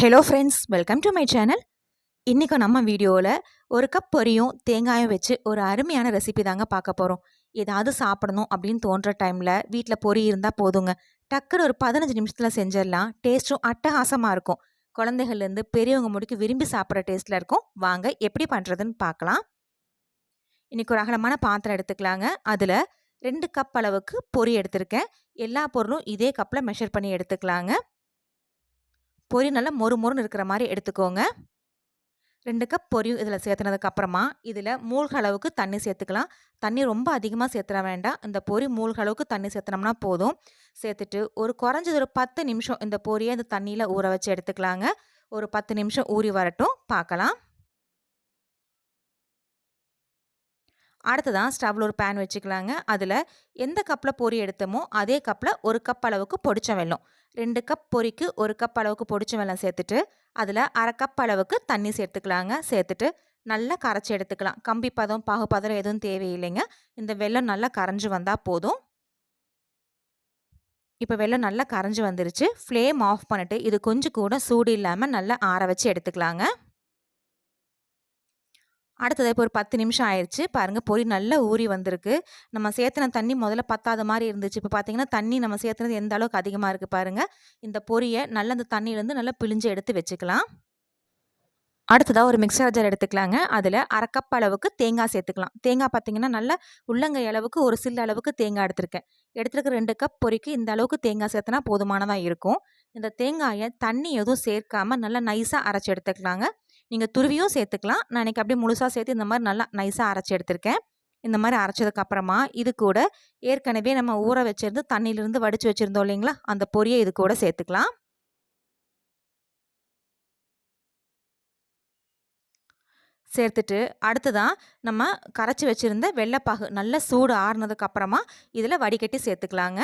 Hello friends welcome to my channel இன்றைக்கி நம்ம வீடியோவில் ஒரு கப் பொரியும் தேங்காயும் வச்சு ஒரு அருமையான ரெசிபி தாங்க பார்க்க போகிறோம் ஏதாவது சாப்பிடணும் அப்படின்னு தோன்ற டைமில் வீட்டில் பொரி இருந்தால் போதுங்க. டக்குன்னு ஒரு பதினஞ்சு நிமிஷத்தில் செஞ்சிடலாம். டேஸ்ட்டும் அட்டகாசமாக இருக்கும். குழந்தைகள்லேருந்து பெரியவங்க முடிக்கு விரும்பி சாப்பிட்ற டேஸ்ட்டில் இருக்கும். வாங்க எப்படி பண்ணுறதுன்னு பார்க்கலாம். இன்றைக்கி ஒரு அகலமான பாத்திரம் எடுத்துக்கலாங்க. அதில் ரெண்டு கப் அளவுக்கு பொரி எடுத்திருக்கேன். எல்லா பொருளும் இதே கப்பில் மெஷர் பண்ணி எடுத்துக்கலாங்க. பொரி நல்லா மொறு மொறுன்னு இருக்கிற மாதிரி எடுத்துக்கோங்க. ரெண்டு கப் பொரியும் இதில் சேர்த்துனதுக்கப்புறமா இதில் மூழ்க அளவுக்கு தண்ணி சேர்த்துக்கலாம். தண்ணி ரொம்ப அதிகமாக சேர்த்துட வேண்டாம். இந்த பொரி மூழ்க அளவுக்கு தண்ணி சேர்த்துனோம்னா போதும். சேர்த்துட்டு ஒரு குறைஞ்சது ஒரு பத்து நிமிஷம் இந்த பொரியை இந்த தண்ணியில் ஊற வச்சு எடுத்துக்கலாங்க. ஒரு பத்து நிமிஷம் ஊறி வரட்டும். பார்க்கலாம். அடுத்ததான் ஸ்டவ்வில் ஒரு பேன் வச்சுக்கலாங்க. அதில் எந்த கப்பில் பொரி எடுத்தோமோ அதே கப்பில் ஒரு கப் அளவுக்கு பொடிச்ச வெல்லம். ரெண்டு கப் பொரிக்கு ஒரு கப் அளவுக்கு பொடிச்ச வெல்லம் சேர்த்துட்டு அதில் அரை கப் அளவுக்கு தண்ணி சேர்த்துக்கலாங்க. சேர்த்துட்டு நல்லா கரைச்சி எடுத்துக்கலாம். கம்பி பதம் பாகுபதம் எதுவும் தேவையில்லைங்க. இந்த வெல்லம் நல்லா கரைஞ்சி வந்தால் போதும். இப்போ வெள்ளம் நல்லா கரைஞ்சி வந்துருச்சு. ஃப்ளேம் ஆஃப் பண்ணிவிட்டு இது கொஞ்சம் கூட சூடு இல்லாமல் நல்லா ஆற வச்சு எடுத்துக்கலாங்க. அடுத்தது இப்போ ஒரு பத்து நிமிஷம் ஆயிடுச்சு பாருங்கள் பொரி நல்லா ஊறி வந்திருக்கு. நம்ம சேர்த்துன தண்ணி முதல்ல பத்தாத மாதிரி இருந்துச்சு. இப்போ பார்த்தீங்கன்னா தண்ணி நம்ம சேர்த்துனது எந்த அளவுக்கு அதிகமாக இருக்குது பாருங்கள் இந்த பொரியை நல்லா அந்த தண்ணியிலேருந்து நல்லா பிழிஞ்சு எடுத்து வச்சுக்கலாம். அடுத்ததாக ஒரு மிக்சர் ஜார் எடுத்துக்கலாங்க. அதில் அரை கப் அளவுக்கு தேங்காய் சேர்த்துக்கலாம் தேங்காய் பார்த்தீங்கன்னா நல்லா உள்ளங்கை அளவுக்கு ஒரு சில்லு அளவுக்கு தேங்காய் எடுத்திருக்கேன். எடுத்துருக்க ரெண்டு கப் பொறிக்கு இந்த அளவுக்கு தேங்காய் சேர்த்துனா போதுமானதாக இருக்கும். இந்த தேங்காயை தண்ணி எதுவும் சேர்க்காமல் நல்லா நைஸாக அரைச்சி எடுத்துக்கலாங்க. நீங்கள் துருவியும் சேர்த்துக்கலாம். நான் இன்றைக்கி அப்படியே முழுசாக சேர்த்து இந்த மாதிரி நல்லா நைஸாக அரைச்சி எடுத்திருக்கேன். இந்த மாதிரி அரைச்சதுக்கப்புறமா இது கூட ஏற்கனவே நம்ம ஊற வச்சுருந்து தண்ணியிலிருந்து வடித்து வச்சுருந்தோம் இல்லைங்களா? அந்த பொரியை இது கூட சேர்த்துக்கலாம். சேர்த்துட்டு அடுத்ததான் நம்ம கரைச்சி வச்சுருந்த வெள்ளைப்பாகு நல்ல சூடு ஆறுனதுக்கப்புறமா இதில் வடிகட்டி சேர்த்துக்கலாங்க.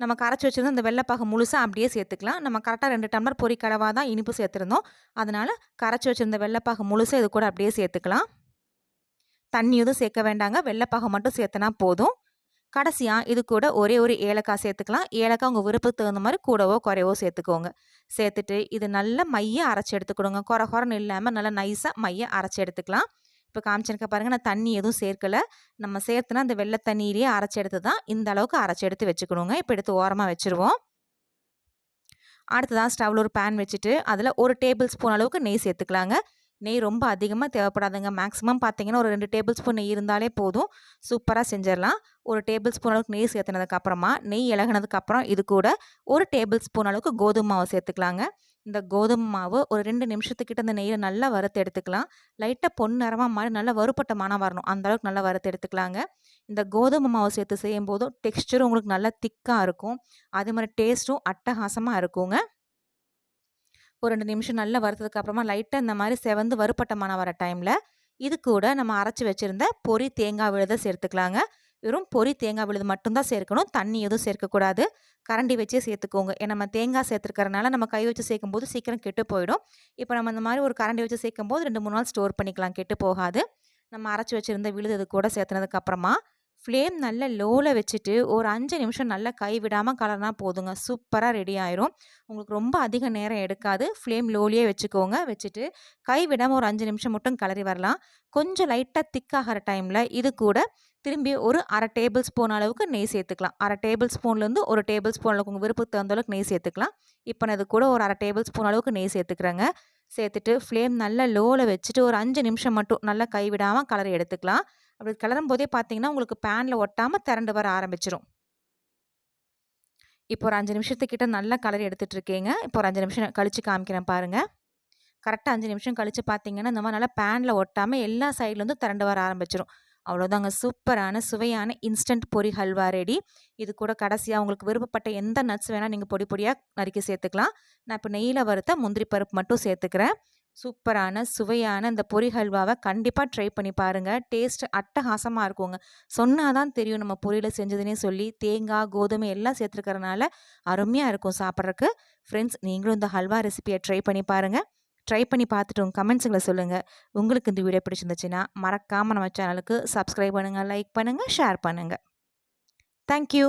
நம்ம கரைச்சி வச்சுருந்தோம் அந்த வெள்ளைப்பாகு முழுசாக அப்படியே சேர்த்துக்கலாம். நம்ம கரெக்டாக ரெண்டு டம்ளர் பொறி கடவாக தான் இனிப்பு சேர்த்துருந்தோம். அதனால் கரைச்சி வச்சுருந்த வெள்ளைப்பாகு முழுசாக இது கூட அப்படியே சேர்த்துக்கலாம். தண்ணி எதுவும் சேர்க்க வேண்டாங்க. வெள்ளைப்பாகு மட்டும் சேர்த்துனா போதும். கடைசியாக இது கூட ஒரே ஒரு ஏலக்காய் சேர்த்துக்கலாம். ஏலக்காய் உங்கள் விருப்பத்துக்கு தகுந்த மாதிரி கூடவோ குறைவோ சேர்த்துக்கோங்க. சேர்த்துட்டு இது நல்லா மைய அரைச்சி எடுத்துக்கணுங்க. குறை குறைன்னு இல்லாமல் நல்லா நைஸாக மைய அரைச்சி எடுத்துக்கலாம். இப்போ காமிச்சிருக்க பாருங்கள் நான் தண்ணி எதுவும் சேர்க்கலை. நம்ம சேர்த்துனா அந்த வெள்ளை தண்ணியிலேயே அரைச்சி எடுத்து தான் இந்த அளவுக்கு அரைச்சி எடுத்து வச்சுக்கணுங்க. இப்போ எடுத்து ஓரமாக வச்சுருவோம். அடுத்ததான் ஸ்டவ்வில் ஒரு பேன் வச்சுட்டு அதில் ஒரு டேபிள் ஸ்பூன் அளவுக்கு நெய் சேர்த்துக்கலாங்க. நெய் ரொம்ப அதிகமாக தேவைப்படாதுங்க. மேக்ஸிமம் பார்த்தீங்கன்னா ஒரு ரெண்டு டேபிள் ஸ்பூன் நெய் இருந்தாலே போதும். சூப்பராக செஞ்சிடலாம். ஒரு டேபிள் ஸ்பூன் அளவுக்கு நெய் சேர்த்துனதுக்கப்புறமா நெய் இலகினதுக்கப்புறம் இது கூட ஒரு டேபிள் ஸ்பூன் அளவுக்கு கோதுமை மாவு சேர்த்துக்கலாங்க. இந்த கோதுமை மாவு ஒரு ரெண்டு நிமிஷத்துக்கிட்ட அந்த நெய்யை நல்லா வறுத்து எடுத்துக்கலாம். லைட்டாக பொன் மாதிரி நல்லா வறுப்பட்ட மானம் வரணும். அந்த அளவுக்கு நல்லா வறுத்து எடுத்துக்கலாங்க. இந்த கோதுமை மாவு சேர்த்து செய்யும் போதும் டெக்ஸ்டரும் உங்களுக்கு நல்லா திக்காக இருக்கும். அதே மாதிரி டேஸ்ட்டும் அட்டகாசமாக இருக்குங்க. ஒரு ரெண்டு நிமிஷம் நல்லா வறுத்ததுக்கு அப்புறமா லைட்டாக இந்த மாதிரி செவந்து வறுப்பட்டமான வர டைமில் இது கூட நம்ம அரைச்சி வச்சுருந்த பொறி தேங்காய் விழுதை சேர்த்துக்கலாங்க. வெறும் பொறி தேங்காய் விழுது மட்டும்தான் சேர்க்கணும். தண்ணி எதுவும் சேர்க்கக்கூடாது கரண்டி வச்சே சேர்த்துக்கோங்க. ஏன்னா நம்ம தேங்காய் சேர்த்துருக்கறனால நம்ம கை வச்சு சேர்க்கும் போது சீக்கிரம் கெட்டு போயிடும். இப்போ நம்ம இந்த மாதிரி ஒரு கரண்டி வச்சு சேர்க்கும் போது ரெண்டு மூணு நாள் ஸ்டோர் பண்ணிக்கலாம். கெட்டு போகாது. நம்ம அரைச்சி வச்சுருந்த விழுது இது கூட சேர்த்துனதுக்கப்புறமா ஃப்ளேம் நல்ல லோவில் வச்சுட்டு ஒரு அஞ்சு நிமிஷம் நல்லா கை விடாமல் கலர்னா போதுங்க. சூப்பராக ரெடி ஆயிரும். உங்களுக்கு ரொம்ப அதிக நேரம் எடுக்காது. ஃப்ளேம் லோலியே வச்சுக்கோங்க. வச்சுட்டு கை விடாமல் ஒரு அஞ்சு நிமிஷம் மட்டும் கலரி வரலாம். கொஞ்சம் லைட்டாக திக்காகிற டைமில் இது கூட திரும்பி ஒரு அரை டேபிள் ஸ்பூன் அளவுக்கு நெய் சேர்த்துக்கலாம். அரை டேபிள் ஸ்பூன்லேருந்து ஒரு டேபிள் ஸ்பூன் அளவுக்கு உங்கள் விருப்பத்துக்கு தகுந்த அளவுக்கு நெய் சேர்த்துக்கலாம். இப்போ நான் இது கூட ஒரு அரை டேபிள் ஸ்பூன் அளவுக்கு நெய் சேர்த்துக்கிறேங்க. சேர்த்துட்டு ஃப்ளேம் நல்லா லோவில் வச்சுட்டு ஒரு அஞ்சு நிமிஷம் மட்டும் நல்லா கைவிடாமல் கலரி எடுத்துக்கலாம். அப்படி கிளறும் போதே பார்த்தீங்கன்னா உங்களுக்கு பேனில் ஒட்டாமல் திரண்டு வர ஆரம்பிச்சிடும் இப்போ ஒரு அஞ்சு நிமிஷத்துக்கிட்ட நல்லா கலர் எடுத்துகிட்டு இருக்கீங்க. இப்போ ஒரு அஞ்சு நிமிஷம் கழித்து காமிக்கிறேன் பாருங்கள் கரெக்டாக அஞ்சு நிமிஷம் கழித்து பார்த்தீங்கன்னா இந்த மாதிரி நல்லா பேனில் ஒட்டாமல் எல்லா சைட்லேருந்து திரண்டு வர ஆரம்பிச்சிடும் அவ்வளோதாங்க சூப்பரான சுவையான இன்ஸ்டன்ட் பொரி ஹல்வா ரெடி இது கூட கடைசியாக உங்களுக்கு விருப்பப்பட்ட எந்த நட்ஸ் வேணால் நீங்கள் பொடி பொடியாக நறுக்கி சேர்த்துக்கலாம். நான் இப்போ நெய்யில் வறுத்த முந்திரி பருப்பு மட்டும் சேர்த்துக்கிறேன். சூப்பரான சுவையான இந்த பொரி ஹல்வாவை கண்டிப்பாக ட்ரை பண்ணி பாருங்கள் டேஸ்ட் அட்டகாசமாக இருக்குங்க. சொன்னால் தான் தெரியும் நம்ம பொரியில் செஞ்சதுன்னே சொல்லி. தேங்காய் கோதுமை எல்லாம் சேர்த்துருக்கறனால அருமையாக இருக்கும் சாப்பிட்றதுக்கு. ஃப்ரெண்ட்ஸ் நீங்களும் இந்த ஹல்வா ரெசிபியை ட்ரை பண்ணி பாருங்கள் ட்ரை பண்ணி பார்த்துட்டு உங்கள் கமெண்ட்ஸுங்களை சொல்லுங்கள் உங்களுக்கு இந்த வீடியோ பிடிச்சிருந்துச்சுன்னா மறக்காமல் நம்ம சேனலுக்கு சப்ஸ்கிரைப் பண்ணுங்கள் லைக் பண்ணுங்கள் ஷேர் பண்ணுங்கள் தேங்க்யூ